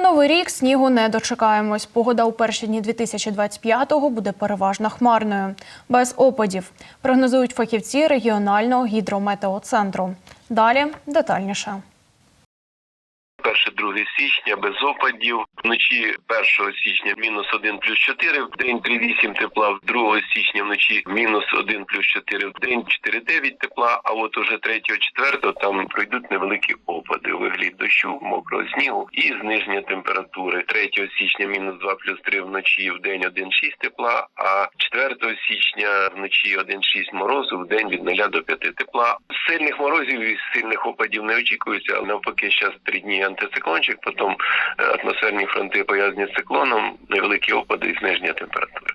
новий рік снігу не дочекаємось. Погода у перші дні 2025-го буде переважно хмарною, без опадів. Прогнозують фахівці регіонального гідрометеоцентру. Далі детальніше. 2 січня без опадів. Вночі 1 січня мінус 1 плюс 4, в день 3,8 тепла, 2 січня вночі мінус 1 плюс 4, в день 4,9 тепла, а от уже 3 4 там пройдуть невеликі опади у вигляді дощу, мокрого снігу і зниження температури. 3 січня мінус 2 плюс 3 вночі, в день 1,6 тепла, а 4 січня вночі 1,6 морозу, в день від 0 до 5 тепла. Сильних морозів і сильних опадів не очікується, але навпаки, зараз три дні антициклончик, потім е, атмосферні фронти пов'язані з циклоном, невеликі опади і зниження температури.